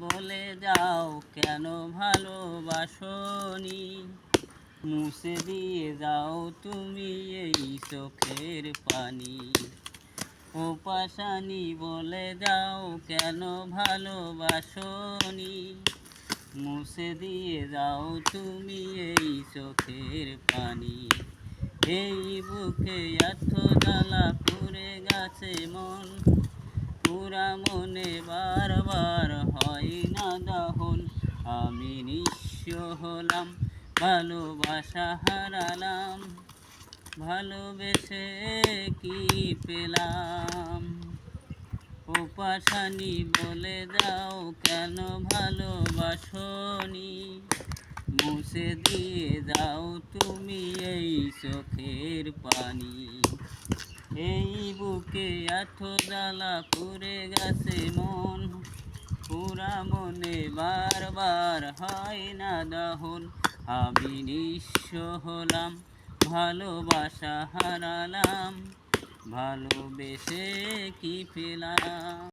বলে যাও কেন ভালোবাসনি? মুছে দিয়ে যাও তুমি এই চোখের পানি। ও পাশানি বলে যাও কেন ভালোবাসনি? মুছে দিয়ে যাও তুমি এই চোখের পানি। এই বুকে এত জ্বালা পুড়ে গেছে মন। পুরা মনে বারবার নিঃস্ব হলাম ভালোবাসা হারালাম, ভালোবেসে কি পেলাম? ও পাশানি বলে দাও কেন ভালোবাসনি? মুছে দিয়ে যাও তুমি এই চোখের পানি। এই বুকে এত জ্বালা করে গেছে মন পুরা মনে বারবার হয় না দহন। আমি নিঃস্ব হলাম ভালোবাসা হারালাম ভালোবেসে কি পেলাম?